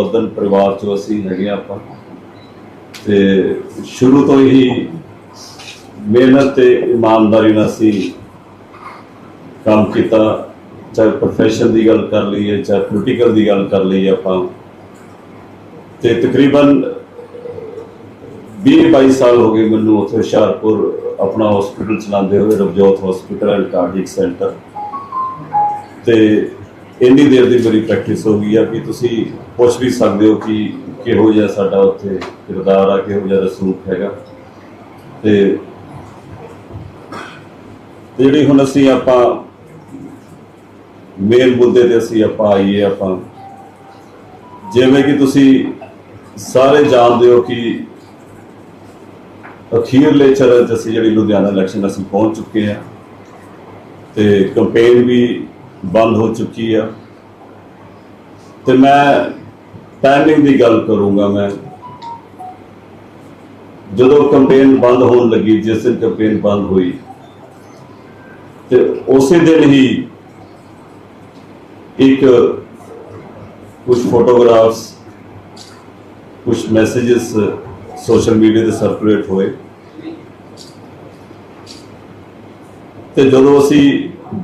ਹਰਸ਼ਵਰਧਨ ਪਰਿਵਾਰ ਚੋਂ ਅਸੀਂ ਹੈਗੇ ਹਾਂ ਆਪਾਂ। ਤੇ ਸ਼ੁਰੂ ਤੋਂ ਹੀ ਮਿਹਨਤ ਤੇ ਇਮਾਨਦਾਰੀ ਨਾਲ ਅਸੀਂ ਕੰਮ ਕੀਤਾ, ਚਾਹੇ ਪ੍ਰੋਫੈਸ਼ਨ ਦੀ ਗੱਲ ਕਰ ਲਈਏ, ਚਾਹੇ ਪੋਲੀਟੀਕਲ ਦੀ ਗੱਲ ਕਰ ਲਈਏ ਆਪਾਂ। ਤੇ ਤਕਰੀਬਨ 20 22 ਸਾਲ ਹੋ ਗਏ ਮੈਨੂੰ ਉੱਥੇ ਹੁਸ਼ਿਆਰਪੁਰ ਆਪਣਾ ਹਸਪੀਟਲ ਚਲਾਉਂਦੇ ਹੋਏ, Ravjot hospital and cardiac centre ਤੇ ਇੰਨੀ ਦੇਰ ਦੀ ਮੇਰੀ ਪ੍ਰੈਕਟਿਸ ਹੋ ਗਈ ਆ ਕਿ ਤੁਸੀਂ ਪੁੱਛ ਵੀ ਸਕਦੇ ਹੋ ਕਿ ਕਿਹੋ ਜਿਹਾ ਸਾਡਾ ਉੱਥੇ ਕਿਰਦਾਰ ਆ, ਕਿਹੋ ਜਿਹਾ ਰਸੂਖ ਹੈਗਾ। ਤੇ ਜਿਹੜੀ ਹੁਣ ਅਸੀਂ ਆਪਾਂ ਮੇਨ ਮੁੱਦੇ ਤੇ ਅਸੀਂ ਆਪਾਂ ਆਈਏ, ਆਪਾਂ ਜਿਵੇਂ ਕਿ ਤੁਸੀਂ ਸਾਰੇ ਜਾਣਦੇ ਹੋ ਕਿ ਅਖੀਰਲੇ ਚਰਨ 'ਚ ਅਸੀਂ ਜਿਹੜੀ ਲੁਧਿਆਣਾ ਇਲੈਕਸ਼ਨ ਅਸੀਂ ਪਹੁੰਚ ਚੁੱਕੇ ਆ ਤੇ ਕੰਪੇਨ ਵੀ ਬੰਦ ਹੋ ਚੁੱਕੀ ਆ। ਤੇ ਮੈਂ ਟਾਈਮਿੰਗ ਦੀ ਗੱਲ ਕਰੂੰਗਾ ਮੈਂ। ਜਦੋਂ ਕੰਪੇਨ ਬੰਦ ਹੋਣ ਲੱਗੀ, ਜਿਸ ਦਿਨ ਕੰਪੇਨ ਬੰਦ ਹੋਈ, ਤੇ ਉਸੇ ਦਿਨ ਹੀ ਇੱਕ ਕੁਝ ਫੋਟੋਗ੍ਰਾਫਸ ਕੁਝ ਮੈਸੇजेस ਸੋਸ਼ਲ ਮੀਡੀਆ ਤੇ ਸਰਕੂਲੇਟ ਹੋਏ। ਤੇ ਜਦੋਂ ਅਸੀਂ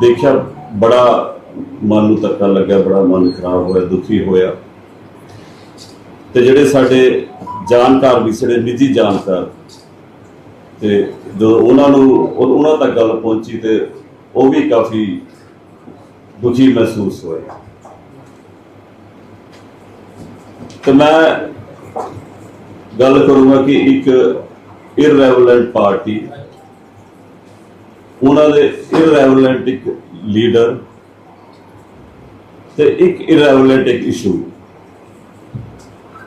ਦੇਖਿਆ, ਬੜਾ ਮਨ ਨੂੰ ਧੱਕਾ ਲੱਗਿਆ, ਬੜਾ ਮਨ ਖਰਾਬ ਹੋਇਆ, ਦੁਖੀ ਹੋਇਆ। ਤੇ ਜਿਹੜੇ ਸਾਡੇ ਜਾਣਕਾਰ ਵੀ ਸਾਡੇ ਨਿੱਜੀ ਜਾਣਕਾਰ, ਤੇ ਜਦੋਂ ਉਹਨਾਂ ਨੂੰ ਉਹਨਾਂ ਤੱਕ ਗੱਲ ਪਹੁੰਚੀ ਤੇ ਉਹ ਵੀ ਕਾਫੀ ਦੁਖੀ ਮਹਿਸੂਸ ਹੋਏ। ਤੇ ਮੈਂ ਗੱਲ ਕਰੂੰਗਾ ਕਿ ਇੱਕ ਇਰਰੈਵਲੈਂਟ ਪਾਰਟੀ ਉਹਨਾਂ ਦੇ ਇਰਰੈਵਲੈਂਟ ਇੱਕ ਲੀਡਰ ਤੇ ਇੱਕ ਇਰਰੈਵਲੈਂਟ ਇੱਕ ਇਸ਼ੂ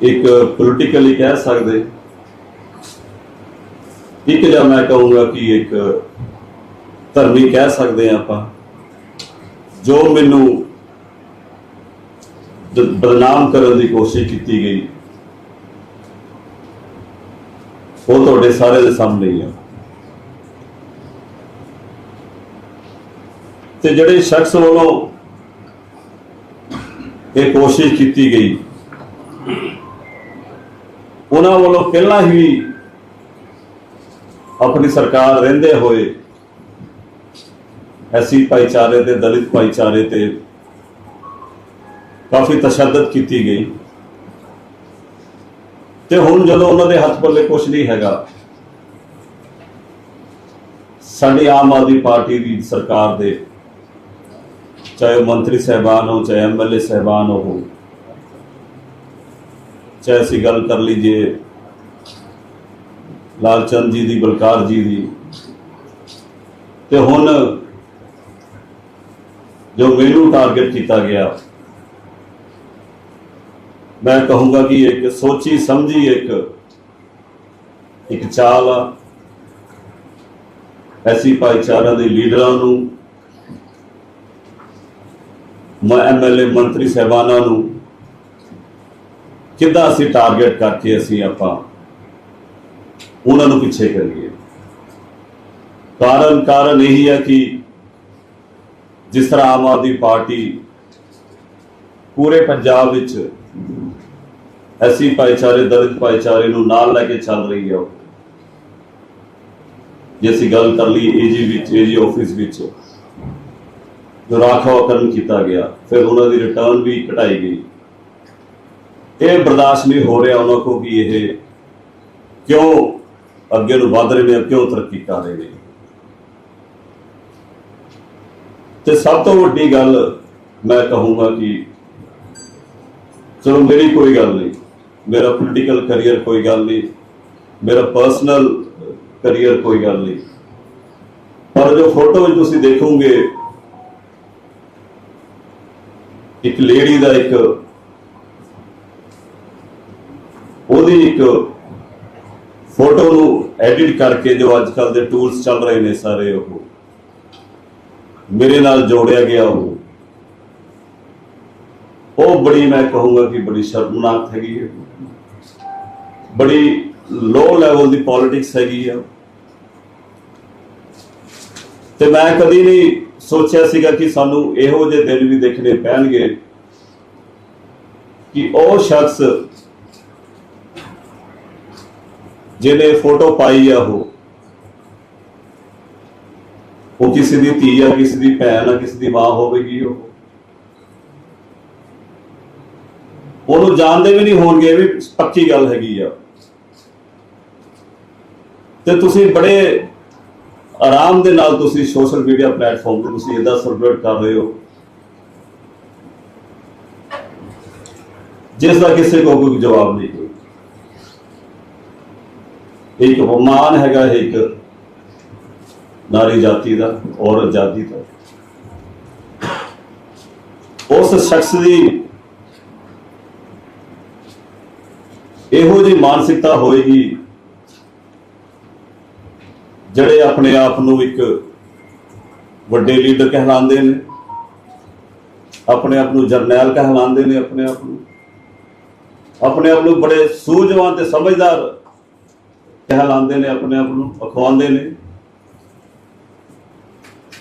ਇੱਕ ਪੋਲੀਟੀਕਲੀ ਕਹਿ ਸਕਦੇ। ਇੱਕ ਜਾਂ ਮੈਂ ਕਹੂੰਗਾ ਕਿ ਇੱਕ ਧਰਮੀ ਕਹਿ ਸਕਦੇ ਹਾਂ ਆਪਾਂ। ਜੋ ਮੈਨੂੰ ਬਦਨਾਮ ਕਰਨ ਦੀ ਕੋਸ਼ਿਸ਼ ਕੀਤੀ ਗਈ, ਉਹ ਤੁਹਾਡੇ ਸਾਰੇ ਦੇ ਸਾਹਮਣੇ ਹੀ ਆ। ਤੇ ਜਿਹੜੇ ਸ਼ਖਸ ਵੱਲੋਂ ਇਹ ਕੋਸ਼ਿਸ਼ ਕੀਤੀ ਗਈ ਉਹਨਾਂ ਵੱਲੋਂ ਪਹਿਲਾਂ ਹੀ ਆਪਣੀ ਸਰਕਾਰ ਰਹਿੰਦੇ ਹੋਏ ਐਸੀ ਭਾਈਚਾਰੇ ਤੇ ਦਲਿਤ ਭਾਈਚਾਰੇ ਤੇ ਕਾਫੀ ਤਸ਼ੱਦਦ ਕੀਤੀ ਗਈ। ਤੇ ਹੁਣ ਜਦੋਂ ਉਹਨਾਂ ਦੇ ਹੱਥ ਪੱਲੇ ਕੁਝ ਨਹੀਂ ਹੈਗਾ, ਸਾਡੀ ਆਮ ਆਦਮੀ ਪਾਰਟੀ ਦੀ ਸਰਕਾਰ ਦੇ, ਚਾਹੇ ਉਹ ਮੰਤਰੀ ਸਹਿਬਾਨ ਹੋ ਚਾਹੇ ਐਮਐਲਏ ਸਹਿਬਾਨ ਹੋ ਚਾਹੇ ਅਸੀਂ ਗੱਲ ਕਰ ਲਈਏ ਲਾਲਚੰਦ ਜੀ ਦੀ, ਬਲਕਾਰ ਜੀ ਦੀ। ਤੇ ਹੁਣ ਜੋ ਮੈਨੂੰ ਟਾਰਗੇਟ ਕੀਤਾ ਗਿਆ, ਮੈਂ ਕਹੂੰਗਾ ਕਿ ਇੱਕ ਸੋਚੀ ਸਮਝੀ ਇੱਕ ਇੱਕ ਚਾਲ ਆ। ਐਸੀ ਭਾਈਚਾਰਾ ਦੇ ਲੀਡਰਾਂ ਨੂੰ, ਮੈਂ, ਐਮਐਲਏ ਮੰਤਰੀ ਸਹਿਬਾਨਾਂ ਨੂੰ ਕਿੱਦਾਂ ਅਸੀਂ ਟਾਰਗੇਟ ਕਰਕੇ ਅਸੀਂ ਆਪਾਂ ਉਹਨਾਂ ਨੂੰ ਪਿੱਛੇ ਕਰੀਏ? ਕਾਰਨ ਕਾਰਨ ਇਹੀ ਹੈ ਕਿ ਜਿਸ ਤਰ੍ਹਾਂ ਆਮ ਆਦਮੀ ਪਾਰਟੀ ਪੂਰੇ ਪੰਜਾਬ ਵਿੱਚ ਐਸੀ ਭਾਈਚਾਰੇ, ਦਲਿਤ ਭਾਈਚਾਰੇ ਨੂੰ ਨਾਲ ਲੈ ਕੇ ਚੱਲ ਰਹੀ ਹੈ ਜੇ ਅਸੀਂ ਗੱਲ ਕਰ ਲਈ ਏਜੀ ਵਿੱਚ ਏਜੀ ਆਫਿਸ ਵਿੱਚ, ਜੋ ਰਾਖਵਾਂਕਰਨ ਕੀਤਾ ਗਿਆ, ਫਿਰ ਉਹਨਾਂ ਦੀ ਰਿਟਰਨ ਵੀ ਘਟਾਈ ਗਈ। ਇਹ ਬਰਦਾਸ਼ਤ ਨਹੀਂ ਹੋ ਰਿਹਾ ਉਹਨਾਂ ਕੋ ਕਿ ਇਹ ਕਿਉਂ ਅੱਗੇ ਨੂੰ ਵਧ ਰਹੇ ਨੇ, ਕਿਉਂ ਤਰੱਕੀ ਕਰ ਰਹੇ ਨੇ। ਤੇ ਸਭ ਤੋਂ ਵੱਡੀ ਗੱਲ ਮੈਂ ਕਹੂੰਗਾ ਕਿ ਚਲੋ ਮੇਰੀ ਕੋਈ ਗੱਲ ਨਹੀਂ, ਮੇਰਾ ਪੋਲੀਟੀਕਲ ਕੈਰੀਅਰ ਕੋਈ ਗੱਲ ਨਹੀਂ, ਮੇਰਾ ਪਰਸਨਲ ਕੈਰੀਅਰ ਕੋਈ ਗੱਲ ਨਹੀਂ। ਪਰ ਜੋ ਫੋਟੋ ਵਿੱਚ ਤੁਸੀਂ ਦੇਖੋਗੇ, ਇੱਕ ਲੇਡੀ ਦਾ ਇੱਕ ਉਹਦੀ ਇੱਕ ਫੋਟੋ ਨੂੰ ਐਡਿਟ ਕਰਕੇ ਜੋ ਅੱਜ ਕੱਲ ਦੇ ਟੂਲਸ ਚੱਲ ਰਹੇ ਨੇ ਸਾਰੇ ਉਹ, ਮੇਰੇ ਨਾਲ ਜੋੜਿਆ ਗਿਆ ਉਹ। ਉਹ ਬੜੀ, ਮੈਂ ਕਹੂੰਗਾ ਕਿ ਬੜੀ ਸ਼ਰਮਨਾਕ ਹੈਗੀ ਹੈ। ਬੜੀ ਲੋ ਲੈਵਲ ਦੀ ਪੋਲਿਟਿਕਸ ਹੈਗੀ ਆ। ਤੇ ਮੈਂ ਕਦੀ ਨਹੀਂ ਸੋਚਿਆ ਸੀਗਾ ਕਿ ਸਾਨੂੰ ਇਹੋ ਜਿਹੇ ਦਿਨ ਵੀ ਦੇਖਣੇ ਪੈਣਗੇ ਕਿ ਉਹ ਸ਼ਖਸ ਜਿਹਨੇ ਫੋਟੋ ਪਾਈ ਆ ਉਹ ਉਹ ਕਿਸੇ ਦੀ ਧੀ ਆ, ਕਿਸੇ ਦੀ ਭੈਣ ਆ, ਕਿਸੇ ਦੀ ਮਾਂ ਹੋਵੇਗੀ ਉਹ। ਉਹਨੂੰ ਜਾਣਦੇ ਵੀ ਨਹੀਂ ਹੋਣਗੇ ਵੀ ਪੱਕੀ ਗੱਲ ਹੈਗੀ ਆ। ਤੇ ਤੁਸੀਂ ਬੜੇ ਆਰਾਮ ਦੇ ਨਾਲ ਤੁਸੀਂ ਸੋਸ਼ਲ ਮੀਡੀਆ ਪਲੇਟਫਾਰਮ ਤੇ ਤੁਸੀਂ ਇਦਾਂ ਸੈਲੀਬ੍ਰੇਟ ਕਰ ਰਹੇ ਹੋ। ਜਿਸ ਦਾ ਕਿਸੇ ਕੋਲ ਕੋਈ ਜਵਾਬ ਨਹੀਂ। ਇੱਕ ਅਪਮਾਨ ਹੈਗਾ ਇੱਕ ਨਾਰੀ ਜਾਤੀ ਦਾ, ਔਰਤ ਜਾਤੀ ਦਾ। ਉਸ ਸ਼ਖਸ ਦੀ ਇਹੋ ਜਿਹੀ ਮਾਨਸਿਕਤਾ ਹੋਏਗੀ, ਜਿਹੜੇ ਆਪਣੇ ਆਪ ਨੂੰ ਇੱਕ ਵੱਡੇ ਲੀਡਰ ਕਹਿਲਾਉਂਦੇ ਨੇ, ਆਪਣੇ ਆਪ ਨੂੰ ਜਰਨੈਲ ਕਹਿਲਾਉਂਦੇ ਨੇ ਆਪਣੇ ਆਪ ਨੂੰ। ਆਪਣੇ ਆਪ ਨੂੰ ਬੜੇ ਸੂਝਵਾਨ ਤੇ ਸਮਝਦਾਰ ਕਹਿਲਾਉਂਦੇ ਨੇ, ਆਪਣੇ ਆਪ ਨੂੰ ਅਖਵਾਉਂਦੇ ਨੇ।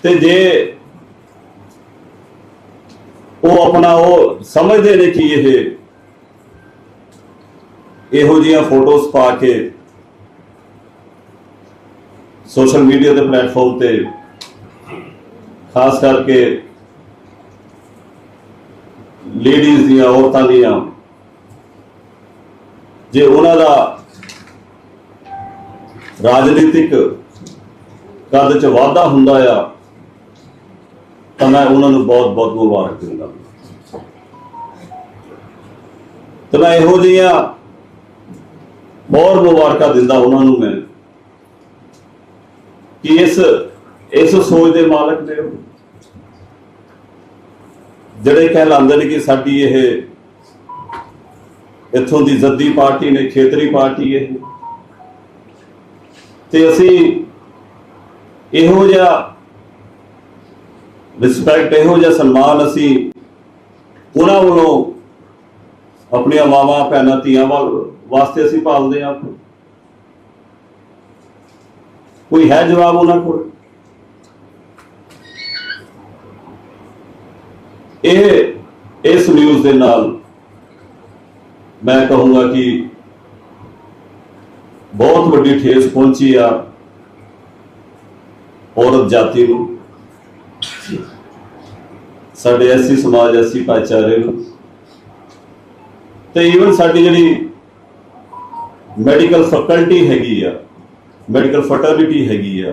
ਤੇ ਜੇ ਉਹ ਆਪਣਾ ਉਹ ਸਮਝਦੇ ਨੇ ਕਿ ਇਹ ਇਹੋ ਜਿਹੀਆਂ ਫੋਟੋਜ਼ ਪਾ ਕੇ ਸੋਸ਼ਲ ਮੀਡੀਆ ਦੇ ਪਲੇਟਫਾਰਮ ਤੇ ਖਾਸ ਕਰਕੇ ਲੇਡੀਜ਼ ਦੀਆਂ ਔਰਤਾਂ ਦੀਆਂ, ਜੇ ਉਹਨਾਂ ਦਾ ਰਾਜਨੀਤਿਕ ਕਦ ਚ ਵਾਧਾ ਹੁੰਦਾ ਆ, ਤਾਂ ਮੈਂ ਉਹਨਾਂ ਨੂੰ ਬਹੁਤ ਬਹੁਤ ਮੁਬਾਰਕ ਦਿੰਦਾ ਤੇ ਮੈਂ ਇਹੋ ਜਿਹੀਆਂ ਬਹੁਤ ਮੁਬਾਰਕਾਂ ਦਿੰਦਾ ਉਹਨਾਂ ਨੂੰ ਮੈਂ, ਕਿ ਇਸ ਇਸ ਸੋਚ ਦੇ ਮਾਲਕ ਨੇ ਉਹ। ਜਿਹੜੇ ਕਹਿਲਾਉਂਦੇ ਨੇ ਕਿ ਸਾਡੀ ਇਹ ਇੱਥੋਂ ਦੀ ਜ਼ੱਦੀ ਪਾਰਟੀ ਨੇ, ਖੇਤਰੀ ਪਾਰਟੀ ਇਹ ਤੇ ਅਸੀਂ ਇਹੋ ਜਿਹਾ ਰਿਸਪੈਕਟ ਇਹੋ ਜਿਹਾ ਸਨਮਾਨ ਅਸੀਂ ਉਹਨਾਂ ਵੱਲੋਂ ਆਪਣੀਆਂ ਮਾਵਾਂ, ਭੈਣਾਂ, ਧੀਆਂ ਵੱਲ ਵਾਸਤੇ ਅਸੀਂ ਪਾਲਦੇ ਹਾਂ। ਕੋਈ ਹੈ ਜਵਾਬ ਉਹਨਾਂ ਕੋਲ? ਇਹ, ਇਸ ਨਿਊਜ਼ ਦੇ ਨਾਲ ਮੈਂ ਕਹੂੰਗਾ ਕਿ ਬਹੁਤ ਵੱਡੀ ਠੇਸ ਪਹੁੰਚੀ ਆ ਔਰਤ ਜਾਤੀ ਨੂੰ। ਸਾਡੇ ਐਸੀ ਸਮਾਜ ਐਸੀ ਭਾਈਚਾਰੇ ਨੂੰ। ਤੇ ਈਵਨ ਸਾਡੀ ਜਿਹੜੀ ਮੈਡੀਕਲ ਫੈਕਲਟੀ ਹੈਗੀ ਆ ਮੈਡੀਕਲ ਫਰਟਰਨਿਟੀ ਹੈਗੀ ਆ,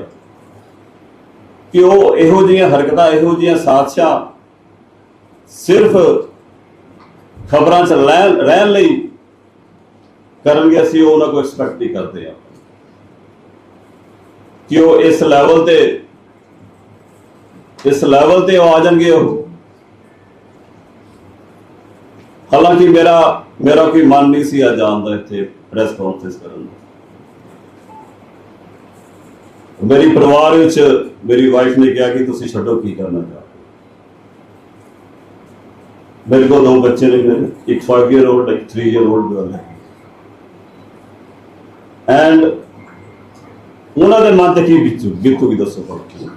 ਕਿ ਉਹ ਇਹੋ ਜਿਹੀਆਂ ਹਰਕਤਾਂ, ਇਹੋ ਜਿਹੀਆਂ ਸਾਜ਼ਿਸ਼ਾਂ ਸਿਰਫ ਖਬਰਾਂ 'ਚ ਰਹਿ- ਰਹਿਣ ਲਈ ਕਰਨਗੇ, ਅਸੀਂ ਉਹਨਾਂ ਕੋਲ ਐਕਸਪੈਕਟ ਹੀ ਕਰਦੇ ਆ ਕਿ ਉਹ ਇਸ ਲੈਵਲ ਤੇ, ਇਸ ਲੈਵਲ ਤੇ ਉਹ ਆ ਜਾਣਗੇ ਉਹ। ਹਾਲਾਂਕਿ ਮੇਰਾ ਮੇਰਾ ਕੋਈ ਮਨ ਨਹੀਂ ਸੀ ਆ ਜਾਣ ਦਾ ਇੱਥੇ ਪ੍ਰੈਸ ਕਾਨਫਰੰਸ ਕਰਨ ਦਾ। ਮੇਰੀ ਪਰਿਵਾਰ ਵਿੱਚ ਮੇਰੀ ਵਾਈਫ ਨੇ ਕਿਹਾ ਕਿ ਤੁਸੀਂ ਛੱਡੋ, ਕੀ ਕਰਨਾ ਚਾਹੋ ਮੇਰੇ ਕੋਲ ਦੋ ਬੱਚੇ ਨੇ ਮੇਰੇ, ਇੱਕ 5 ਇਅਰ 올ਡ ਇੱਕ 3 ਇਅਰ 올ਡ ਗਰਲ ਹੈ ਐਂਡ ਉਹਨਾਂ ਦੇ ਮਨ ਤੇ ਕੀ ਬੀਤੂ ਬੀਤੂਗੀ ਦੱਸੋ ਪਰ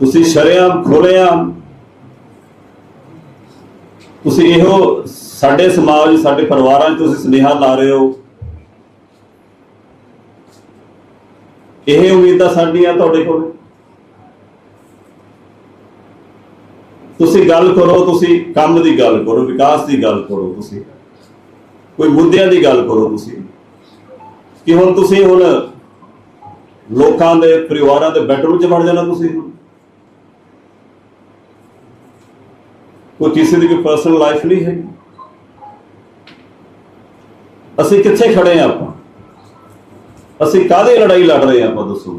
ਤੁਸੀਂ ਸ਼ਰੇਆਮ ਖੋਲੇਆਮ ਤੁਸੀਂ ਇਹੋ ਸਾਡੇ ਸਮਾਜ ਸਾਡੇ ਪਰਿਵਾਰਾਂ 'ਚ ਤੁਸੀਂ ਸੁਨੇਹਾ ਲਾ ਰਹੇ ਹੋ ਇਹ ਉਮੀਦਾਂ ਸਾਡੀਆਂ ਤੁਹਾਡੇ ਕੋਲ ਤੁਸੀਂ ਗੱਲ ਕਰੋ ਤੁਸੀਂ ਕੰਮ ਦੀ ਗੱਲ ਕਰੋ ਵਿਕਾਸ ਦੀ ਗੱਲ ਕਰੋ ਤੁਸੀਂ ਕੋਈ ਮੁੱਦਿਆਂ ਦੀ ਗੱਲ ਕਰੋ ਤੁਸੀਂ ਕਿ ਹੁਣ ਤੁਸੀਂ ਹੁਣ ਲੋਕਾਂ ਦੇ ਪਰਿਵਾਰਾਂ ਦੇ ਬੈਡਰੂਮ 'ਚ ਵੜ ਜਾਣਾ ਤੁਸੀਂ? ਹੁਣ ਕੋਈ ਕਿਸੇ ਦੀ ਕੋਈ ਪਰਸਨਲ ਲਾਈਫ ਨਹੀਂ ਹੈ ਅਸੀਂ ਕਿੱਥੇ ਖੜੇ ਆ ਆਪਾਂ? ਅਸੀਂ ਕਾਹਦੇ ਲੜਾਈ ਲੜ ਰਹੇ ਆ ਆਪਾਂ ਦੱਸੋ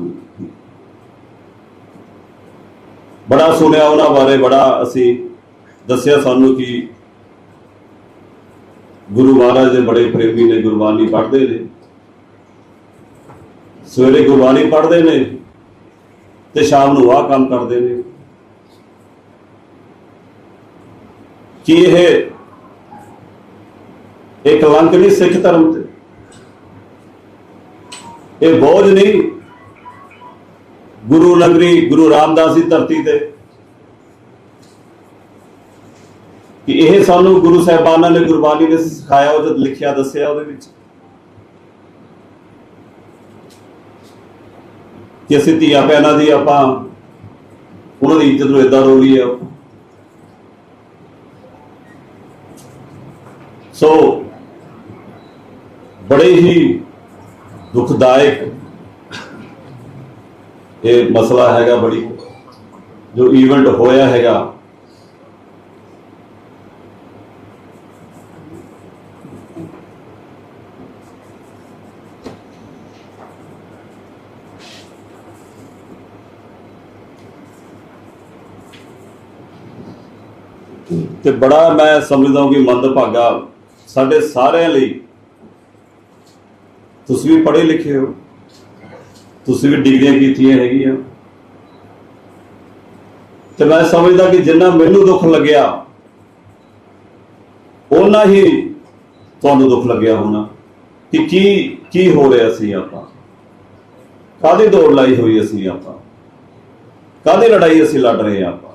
ਬੜਾ ਸੁਣਿਆ ਉਹਨਾਂ ਬਾਰੇ, ਬੜਾ ਅਸੀਂ ਦੱਸਿਆ ਸਾਨੂੰ ਕਿ ਗੁਰੂ ਮਹਾਰਾਜ ਦੇ ਬੜੇ ਪ੍ਰੇਮੀ ਨੇ ਗੁਰਬਾਣੀ ਪੜ੍ਹਦੇ ਨੇ। ਸਵੇਰੇ ਗੁਰਬਾਣੀ ਪੜ੍ਹਦੇ ਨੇ ਤੇ ਸ਼ਾਮ ਨੂੰ ਆਹ ਕੰਮ ਕਰਦੇ ਨੇ। ਕੀ ਇਹ ਇੱਕ ਕਲੰਕ ਨਹੀਂ ਸਿੱਖ ਧਰਮ ਤੇ? ਇਹ ਬੋਝ ਨਹੀਂ ਗੁਰੂ ਨਗਰੀ, ਗੁਰੂ ਰਾਮਦਾਸ ਦੀ ਧਰਤੀ ਤੇ ਕਿ ਇਹ ਸਾਨੂੰ ਗੁਰੂ ਸਾਹਿਬਾਨਾਂ ਨੇ ਗੁਰਬਾਣੀ ਨੇ ਸਿਖਾਇਆ, ਉਹ ਲਿਖਿਆ, ਦੱਸਿਆ ਉਹਦੇ ਵਿੱਚ। ਕਿ ਅਸੀਂ ਧੀਆਂ ਭੈਣਾਂ ਦੀ, ਆਪਾਂ ਉਹਨਾਂ ਦੀ ਇੱਜ਼ਤ ਨੂੰ ਇਦਾਂ ਰੋਲੀ ਆ ਸੋ ਬੜੇ ਹੀ ਦੁਖਦਾਇਕ ਇਹ ਮਸਲਾ ਹੈਗਾ ਬੜੀ, ਜੋ ਇਵੈਂਟ ਹੋਇਆ ਹੈਗਾ। ਤੇ ਬੜਾ ਮੈਂ ਸਮਝਦਾ ਕਿ ਮੰਦਭਾਗਾ ਸਾਡੇ ਸਾਰਿਆਂ ਲਈ ਤੁਸੀਂ ਵੀ ਪੜ੍ਹੇ ਲਿਖੇ ਹੋ, ਤੁਸੀਂ ਵੀ ਡਿਗਰੀਆਂ ਕੀਤੀਆਂ ਹੈਗੀਆਂ। ਤੇ ਮੈਂ ਸਮਝਦਾ ਕਿ ਜਿੰਨਾ ਮੈਨੂੰ ਦੁੱਖ ਲੱਗਿਆ, ਓਨਾ ਹੀ ਤੁਹਾਨੂੰ ਦੁੱਖ ਲੱਗਿਆ ਹੋਣਾ ਕਿ ਕੀ ਕੀ ਹੋ ਰਿਹਾ ਸੀ ਆਪਾਂ। ਕਾਦੀ ਦੌੜ ਲਾਈ ਹੋਈ ਅਸੀਂ ਆਪਾਂ? ਕਾਦੀ ਲੜਾਈ ਅਸੀਂ ਲੜ ਰਹੇ ਹਾਂ ਆਪਾਂ?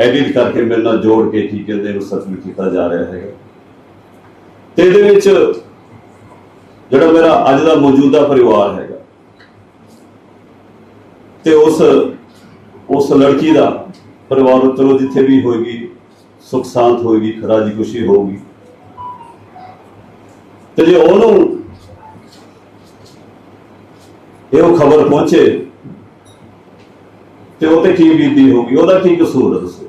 ਐਡਿਟ ਕਰਕੇ ਮੇਰੇ ਨਾਲ ਜੋੜ ਕੇ ਕੀ ਕਹਿੰਦੇ ਨੂੰ ਸਚਮੁੱਚ ਕੀਤਾ ਜਾ ਰਿਹਾ ਹੈਗਾ। ਤੇ ਇਹਦੇ ਵਿੱਚ ਜਿਹੜਾ ਮੇਰਾ ਅੱਜ ਦਾ ਮੌਜੂਦਾ ਪਰਿਵਾਰ ਹੈਗਾ, ਤੇ ਉਸ ਉਸ ਲੜਕੀ ਦਾ ਪਰਿਵਾਰ ਚਲੋ ਜਿੱਥੇ ਵੀ ਹੋਏਗੀ, ਸੁਖ ਸ਼ਾਂਤ ਹੋਏਗੀ ਖਰਾਜੀ ਖੁਸ਼ੀ ਹੋਊਗੀ। ਤੇ ਜੇ ਉਹਨੂੰ ਇਹ ਖਬਰ ਪਹੁੰਚੇ, ਤੇ ਉਹ ਤੇ ਕੀ ਬੀਤੀ ਹੋਗੀ ਉਹਦਾ ਕੀ ਕਸੂਰ ਹੈ ਦੱਸੋ?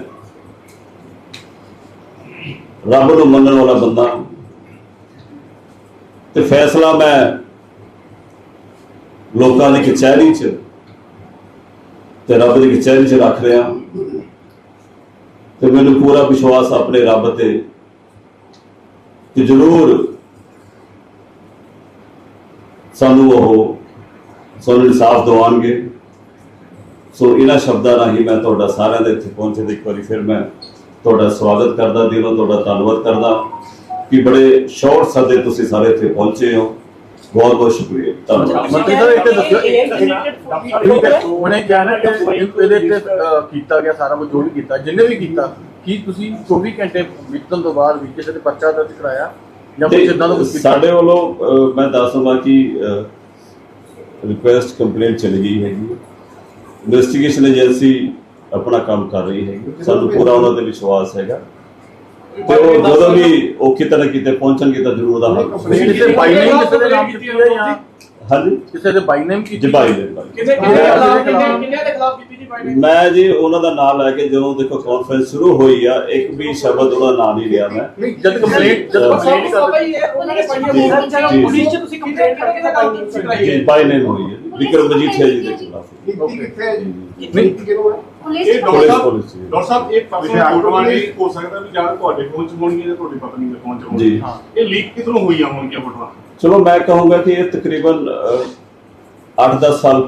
ਰੱਬ ਨੂੰ ਮੰਨਣ ਵਾਲਾ ਬੰਦਾ। ਤੇ ਫੈਸਲਾ ਮੈਂ ਲੋਕਾਂ ਦੀ ਕਚਹਿਰੀ 'ਚ ਤੇ ਰੱਬ ਦੀ ਕਚਹਿਰੀ 'ਚ ਰੱਖ ਰਿਹਾ। ਤੇ ਮੈਨੂੰ ਪੂਰਾ ਵਿਸ਼ਵਾਸ ਆਪਣੇ ਰੱਬ ਤੇ ਕਿ ਜ਼ਰੂਰ ਸਾਨੂੰ ਉਹ ਸਾਨੂੰ ਇਨਸਾਫ ਦਿਵਾਉਣਗੇ। ਸੋ ਇਹਨਾਂ ਸ਼ਬਦਾਂ ਰਾਹੀਂ ਮੈਂ ਤੁਹਾਡਾ ਸਾਰਿਆਂ ਦੇ ਇੱਥੇ ਪਹੁੰਚੇ ਦੇ ਇੱਕ ਵਾਰੀ ਫਿਰ ਮੈਂ ਤੁਹਾਡਾ ਸਵਾਗਤ ਕਰਦਾ ਦਿਲੋਂ ਤੁਹਾਡਾ ਧੰਨਵਾਦ ਕਰਦਾ ਕਿ ਬੜੇ ਸ਼ੌਰ ਸਦੇ ਤੁਸੀਂ ਸਾਰੇ ਇੱਥੇ ਪਹੁੰਚੇ ਹੋ। ਬਹੁਤ ਬਹੁਤ ਸ਼ੁਕਰੀਆ। ਧੰਨਵਾਦ। ਮੰਤਰੀ ਸਾਹਿਬ ਇੱਕ ਦੱਸਿਓ ਇੱਕ ਉਹਨੇ ਕਿਹਾ ਨਾ ਕਿ ਇਹਦੇ ਤੇ ਕੀਤਾ ਗਿਆ ਸਾਰਾ ਕੁਝ ਜੋ ਵੀ ਕੀਤਾ ਜਿੰਨੇ ਵੀ ਕੀਤਾ ਕੀ ਤੁਸੀਂ 24 ਘੰਟੇ ਬੀਤਣ ਤੋਂ ਬਾਅਦ ਵੀ ਕਿਸੇ ਤੇ ਪਰਚਾ ਦਰਜ ਕਰਾਇਆ? ਜਾਂ ਕੁਝ ਇਦਾਂ ਦਾ ਕੁਝ ਸਾਡੇ ਵੱਲੋਂ ਮੈਂ ਦੱਸ ਦਵਾਂ ਕਿ ਰਿਕੁਐਸਟ ਕੰਪਲੇਂਟ ਚਲੀ ਗਈ ਹੈਗੀ। ਇਨਵੈਸਟੀਗੇਸ਼ਨ ਏਜੰਸੀ ਆਪਣਾ ਕੰਮ ਕਰ ਰਹੀ ਹੈਗੀ ਸਾਨੂੰ ਪੂਰਾ ਉਹਨਾਂ ਤੇ ਵਿਸ਼ਵਾਸ ਹੈਗਾ। ਤੇ ਉਹ ਜਦੋਂ ਵੀ ਉਹ ਕਿਤੇ ਨਾ ਕਿਤੇ ਪਹੁੰਚਣਗੇ ਤਾਂ ਜ਼ਰੂਰ ਉਹਦਾ ਹੱਲ ਕਿਸੇ ਬਾਈ ਨੇਮ ਕਿਸੇ ਦੇ ਨਾਮ ਕੀਤੀ ਹੈ ਜਾਂ ਹਾਂਜੀ? ਕਿਸੇ ਦੇ ਬਾਈ ਨੇਮ ਕੀਤੀ ਜਬਾਈ ਦੇ ਬਾਈ। ਕਿੰਨੇ ਕਿੰਨੇ ਦੇ ਖਿਲਾਫ ਕਿੰਨੇ ਕਿੰਨੇ ਦੇ ਖਿਲਾਫ ਕੀਤੀ ਜੀ ਬਾਈ ਮੈਂ ਜੀ ਉਹਨਾਂ ਦਾ ਨਾਮ ਲੈ ਕੇ ਜਦੋਂ ਦੇਖੋ ਕਾਨਫਰੰਸ ਸ਼ੁਰੂ ਹੋਈ ਆ ਇੱਕ ਵੀ ਸ਼ਬਦ ਉਹਦਾ ਨਾਮ ਨਹੀਂ ਲਿਆ ਮੈਂ। ਨਹੀਂ ਜਦ ਕੰਪਲੇਂਟ ਜਦ ਕੰਪਲੇਂਟ ਕਰ ਉਹਨਾਂ ਨੇ ਜੀ। ਪੁਲਿਸ ਚ ਤੁਸੀਂ ਕੰਪਲੇਂਟ ਕਰਕੇ ਤਾਂ ਗੱਲ ਕਰਾਈ ਜੀ ਬਾਈ ਨੇਮ ਹੋਈ ਹੈ। ਜੀ। ਵਿਕਰਮ ਮਜੀਠੀਆ ਜੀ ਦੇ ਖਿਲਾਫ। ਇਹ ਡਾਕਟਰ ਜੀ। ਡਾਕਟਰ ਸਾਹਿਬ ਇਹ ਪਰਸਨਲ ਫੋਟੋਆਂ ਨਹੀਂ ਹੋ ਸਕਦਾ ਵੀ ਜਾਂ ਤੁਹਾਡੇ ਫੋਨ ਚ ਹੋਣਗੀਆਂ ਜਾਂ ਤੁਹਾਡੀ ਪਤਨੀ ਦੇ ਫੋਨ ਚ। ਹੋਣਗੀਆਂ। ਇਹ ਲੀਕ ਕਿਧਰੋਂ ਹੋਈਆਂ ਹੋਣਗੀਆਂ ਫੋਟੋਆਂ ਚਲੋ ਮੈਂ ਕਹੂੰਗਾ ਕਿ ਇਹ ਤਕਰੀਬਨ 8-10 ਸਾਲ।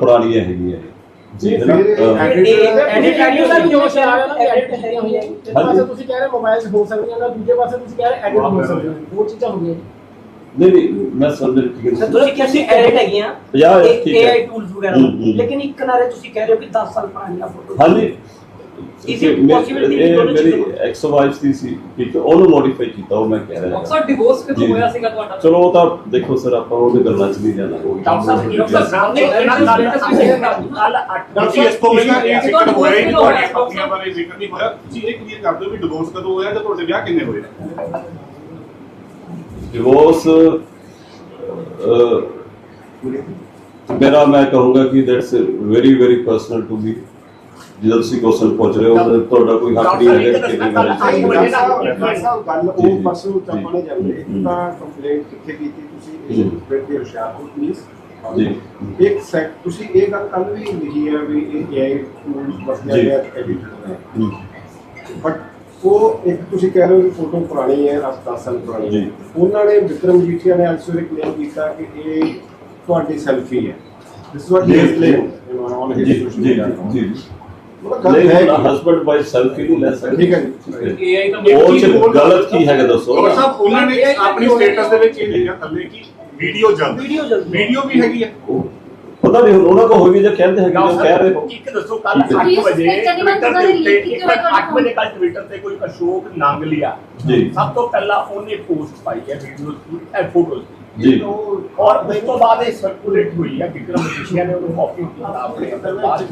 ਜੀ ਹੈ ਐਡਿਟ ਦਾ ਵੀ ਰਿਹਾ ਨਾ ਐਡਿਟ ਇੱਕ ਹਾਂਜੀ। ਪਾਸੇ ਤੁਸੀਂ ਕਹਿ ਰਹੇ ਮੋਬਾਈਲ ਹੋ ਸਕਦੀਆਂ ਨਾ ਦੂਜੇ ਪਾਸੇ ਤੁਸੀਂ ਕਹਿ ਰਹੇ ਐਡਿਟ ਹੋ ਸਕਦੀਆਂ ਦੋ ਚੀਜ਼ਾਂ ਹੋ ਗਈਆਂ ਨਹੀਂ ਨਹੀਂ ਮੈਂ ਸਮਝ ਨਹੀਂ ਕਿ ਸਰ ਤੁਸੀਂ ਕਿਹਾ ਸੀ ਐਡਿਟ ਹੈਗੀਆਂ ਪੰਜਾਹ ਠੀਕ ਹੈ। ਏਆਈ ਟੂਲਸ ਵਗੈਰਾ। ਲੇਕਿਨ ਇੱਕ ਕਿਨਾਰੇ ਤੁਸੀਂ ਕਹਿ ਰਹੇ ਹੋ ਕਿ 10 ਸਾਲ ਪੁਰਾਣੀਆਂ ਫੋਟੋ ਹਾਂਜੀ Is it ਮੈਂ- possibility ਇਹ ਕਿ ਦੋਨੋਂ ਮੇਰੀ ਚੀਜ਼ਾਂ- ਐਕਸ ਵਾਈਫ ਦੀ ਸੀ ਕਿ ਉਹਨੂੰ ਮੋਡੀਫਾਈ ਕੀਤਾ ਉਹ ਮੈਂ ਕਹਿ ਰਿਹਾ ਹਾਂ। ਸਰ ਡਿਵੋਰਸ ਜੀ। ਕਿਦੋਂ ਹੋਇਆ ਸੀਗਾ ਤੁਹਾਡਾ ਚਲੋ ਉਹ ਤਾਂ ਦੇਖੋ ਸਰ ਆਪਾਂ ਉਹਦੇ ਗੱਲਾਂ ਚ ਨਹੀਂ ਜਾਣਾ ਉਹ ਡਾਕਟਰ ਸਾਹਿਬ, ਡਾਕਟਰ ਸਾਹਿਬ, ਸਾਹਮਣੇ ਇਹਨਾਂ ਦਾ ਕੱਲ ਤੁਸੀਂ ਇਸ ਤੋਂ ਪਹਿਲਾਂ ਇਹ ਜ਼ਿਕਰ ਤੁਹਾਨੂੰ ਹੋਇਆ ਹੀ ਨਹੀਂ ਹੋਇਆ ਤੁਹਾਡੇ ਪਤਨੀਆਂ ਬਾਰੇ ਜ਼ਿਕਰ ਨਹੀਂ ਹੋਇਆ ਤੁਸੀਂ ਇਹ ਕਲੀਅਰ ਕਰ ਦਿਓ ਵੀ ਡਿਵੋਰਸ ਕਦੋਂ ਹੋਇਆ ਜਾਂ ਤੁਹਾਡੇ ਵਿਆਹ ਕਿੰਨੇ ਹੋਏ ਨੇ ਡਿਵੋਰਸ ਮੇਰਾ ਮੈਂ ਕਹੂੰਗਾ ਕਿ that's very very personal to me ਜਦੋਂ ਤੁਸੀਂ ਕੁਐਸਚਨ ਪੁੱਛ ਰਹੇ ਹੋ ਤਾਂ ਤੁਹਾਡਾ ਕੋਈ ਹੱਕ ਨਹੀਂ ਹੈਗਾ ਕਿ ਮੈਰਿਜ ਡਾਕਟਰ ਹੋਈ ਸਾਹਿਬ ਡਾਕਟਰ ਸਾਹਿਬ ਗੱਲ ਉਹ। ਪਰਸੋਂ। ਚੱਪਣੇ ਜਾਂਦੇ। ਤਾਂ ਕੰਪਲੇਂਟ ਕਿੱਥੇ ਕੀਤੀ ਤੁਸੀਂ ਫਿਰ ਦੇ ਹੁਸ਼ਿਆਰਪੁਰ ਪੁਲਿਸ ਜੀ ਇੱਕ ਸੈਕ ਤੁਸੀਂ ਇਹ ਗੱਲ ਕੱਲ ਵੀ ਲਿਖੀ ਹੈ ਵੀ ਇਹ ਏਆਈ ਟੂਲਸ ਵਰਤਿਆ। ਗਿਆ ਐਡੀਟਰ ਹੈ ਬਟ ਉਹ ਇੱਕ ਤੁਸੀਂ ਕਹਿ ਰਹੇ ਹੋ ਕਿ ਫੋਟੋ ਪੁਰਾਣੀ ਹੈ 10 ਸਾਲ ਪੁਰਾਣੀ ਜੀ। ਹੈ ਉਹਨਾਂ ਨੇ ਵਿਕਰਮ ਜੀਠੀਆ ਨੇ ਅੱਜ ਸਵੇਰੇ ਕਲੇਮ ਕੀਤਾ ਕਿ ਇਹ ਤੁਹਾਡੀ ਸੈਲਫੀ ਹੈ this what he. Claim on ਜੀ ਹਿਸ ਜੀ ਸੋਸ਼ਲ ਜੀ ਮੀਡੀਆ ਹਸਬੰਡ ਵਾਈਫ ਸੈਲਫੀ ਨਹੀਂ ਲੈ ਸਕਦੇ? ਠੀਕ ਹੈ ਜੀ ਏਆਈ ਦਾ ਉਹ ਚ ਗਲਤ ਕੀ ਹੈਗਾ ਦੱਸੋ? ਡਾਕਟਰ ਸਾਹਿਬ ਉਹਨਾਂ ਨੇ ਆਪਣੀ ਸਟੇਟਸ ਦੇ ਵਿੱਚ ਇਹ ਲਿਖਿਆ ਥੱਲੇ ਕਿ ਵੀਡੀਓ ਜਲਦ ਵੀਡੀਓ ਜਲਦੀ ਵੀਡੀਓ ਵੀ ਹੈਗੀ ਹੈ। ਪਤਾ ਨਹੀਂ ਹੁਣ ਉਹਨਾਂ ਕੋ ਹੋਈ ਵੀ ਜੇ ਕਹਿੰਦੇ ਹੈਗੇ ਜੋ ਕਹਿ ਰਹੇ। ਹੋ ਇੱਕ ਦੱਸੋ ਕੱਲ ਠੀਕ ਹੈ। 8 ਵਜੇ. ਟਵਿੱਟਰ ਦੇ ਉੱਤੇ ਇੱਕ ਕਿਉਂ ਮਿੰਟ ਤੁਹਾਡੇ 8 ਵਜੇ ਕੱਲ ਟਵਿੱਟਰ ਤੇ ਕੋਈ ਅਸ਼ੋਕ ਨਾਂਗਲੀਆ ਜੀ। ਸਭ ਤੋਂ ਪਹਿਲਾਂ ਉਹਨੇ ਪੋਸਟ ਪਾਈ ਹੈ ਵੀਡੀਓਜ਼ ਦੀ ਇਹ ਫੋਟੋਜ਼ ਦੀ। ਜੀ। ਔਰ ਉਸ ਤੋਂ ਬਾਅਦ ਇਹ ਸਰਕੂਲੇਟ ਹੋਈ ਹੈ ਵਿਕਰਮ ਮਜੀਠੀਆ ਨੇ ਉਹਨੂੰ ਕਾਪੀ ਕੀਤਾ ਆਪਣੇ ਅੰਦਰ ਬਾਹਰ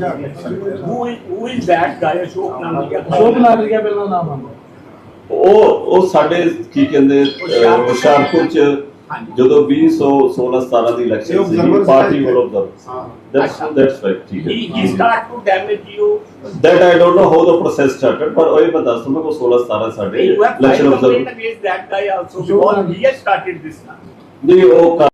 who who is that guy Ashok Nangalia shock ਲੱਗ ਗਿਆ ਪਹਿਲਾਂ ਨਾਮ ਆਉਂਦਾ। ਉਹ ਉਹ ਸਾਡੇ ਕੀ ਕਹਿੰਦੇ ਹੁਸ਼ਿਆਰਪੁਰ ਚ। ਜਦੋਂ 2016 17 ਦੀ ਇਲੈਕਸ਼ਨ ਸੀ ਪਾਰਟੀ ਹੈ। ਵੱਲ ਆਬਜ਼ਰਵ ਹਾਂ ਦੈਟਸ ਦੈਟਸ ਰਾਈਟ ਠੀਕ he ਹੈ start to damage you that I don't know how the process started ਪਰ ਉਹ ਇਹ ਦੱਸ ਦੂੰਗਾ ਉਹ 16 17 ਸਾਡੇ election observe against that guy also because he has started this now ਨਹੀਂ ਉਹ